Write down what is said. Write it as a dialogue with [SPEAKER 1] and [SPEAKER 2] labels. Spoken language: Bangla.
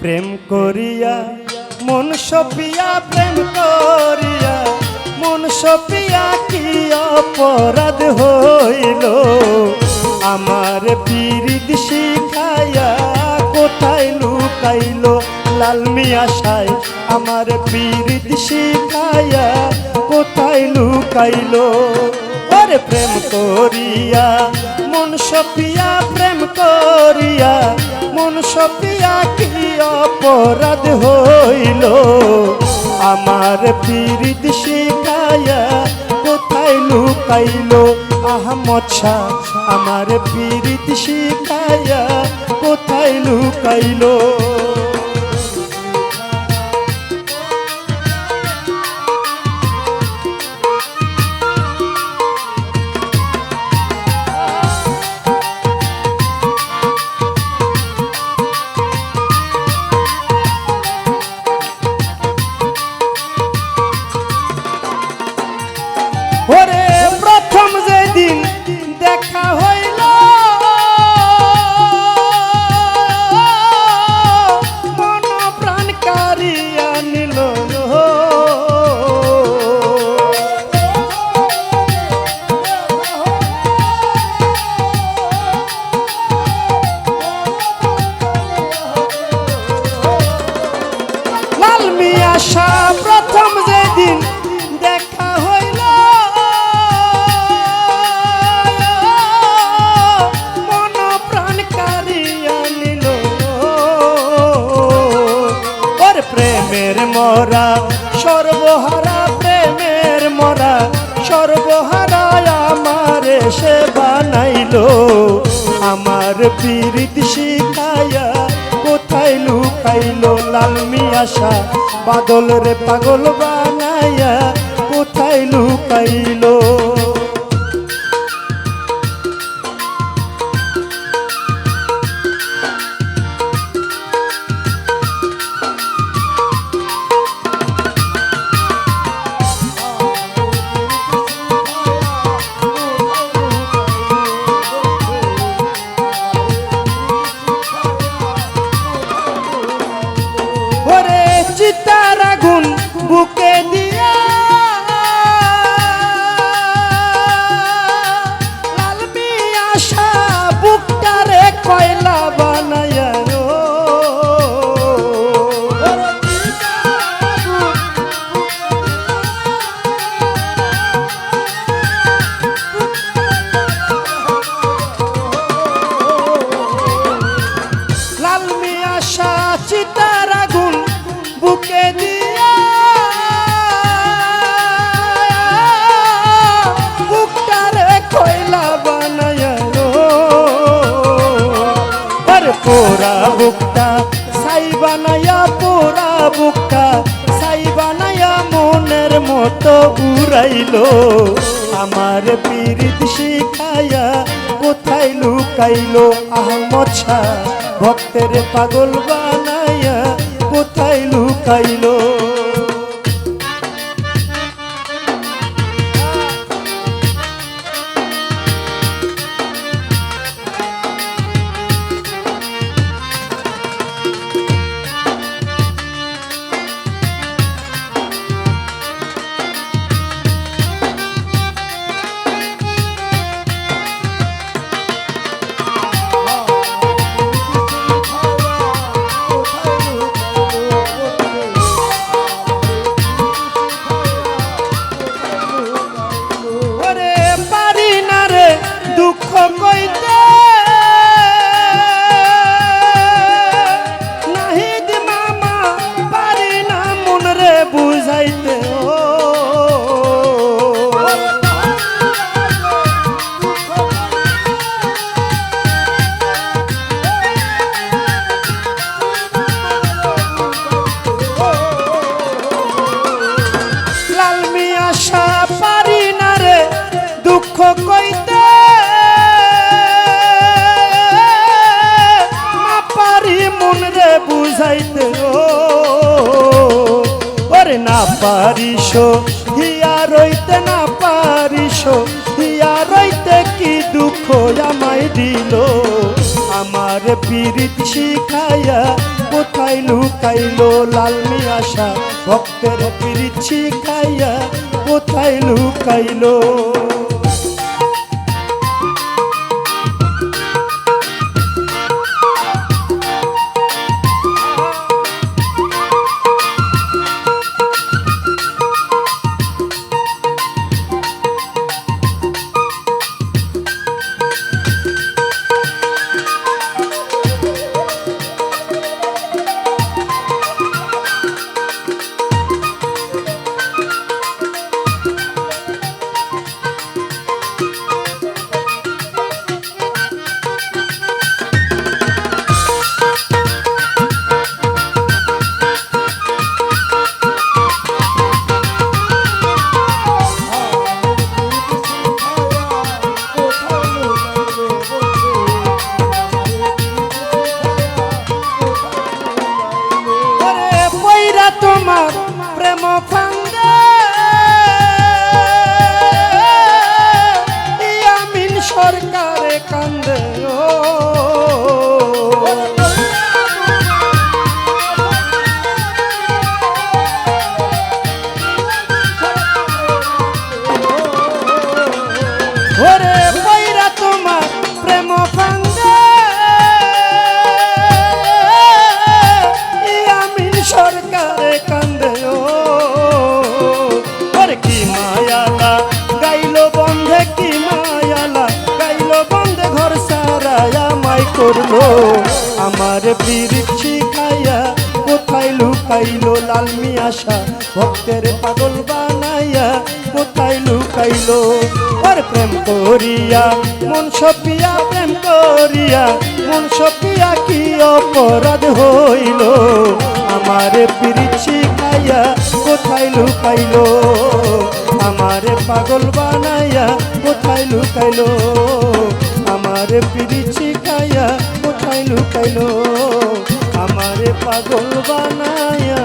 [SPEAKER 1] প্রেম করিয়া, মন সপিয়া, প্রেম করিয়া, মন সপিয়া কি অপরাধ হইল? আমার পীড়িত শিখাইয়া কোথায় লুকাইল? লাল মিয়া সাই আমার পীড়িত শিখাইয়া কোথায় লুকাইল? ওরে প্রেম করিয়া, মন সপিয়া, প্রেম করিয়া সপিয়া কি অপরাধ হইল? আমার পীড়িত শিকায়া কোথায় লুকাইল? আহমদ শাহ, আমার পীড়িত শিকায়া কোথায় লুকাইল? সর্বহারা আমার সে বানাইল। আমার পীড়িত শিখাইয়া কোথায় লুকাইলো লালমি আশা বাদল রে পাগল বানাইয়া কোথায় লুকাইলো? মিয়াশা চিতার আগুন বুকে দিয়া। বুকটারে কয়লা বানায়া পোরা বুকটা সাই বানায়া পোরা বুকটা সাই বানায়া মনের মতো উড়াইলো। আমার পীড়িত শিখায়া কোথায় লুকাইলো আহমদ শাহ? ভক্তের পাগল বানাইয়া কোথায় লুকাইলো? পারিস, হিয়া রইতে না পারিস, হিয়া রইতে কি দুঃখ আমায় দিল? আমার পীড়িত শিখাইয়া কোথায় লুকাইলো লাল আশা ভক্তের পীড়িত শিখাইয়া কোথায় লুকাইলো? তোমার প্রেম ফান্দে ইয়ামিন সরকারে কান্দে ও করল? আমার পিরিছি খাইয়া কোথায় লুকাইলো লালমি আশা ভক্তের পাগল বানাইয়া কোথায় লুকাইলো? আর প্রেম করিয়া, মন সপিয়া, প্রেম করিয়া, মন সপিয়া কি অপরাধ হইল? আমার পিরিছি খাইয়া কোথায় লুকাইলো? আমার পাগল বানাইয়া কোথায় লুকাইলো? আমার পিরিছি পাগল বানাইয়া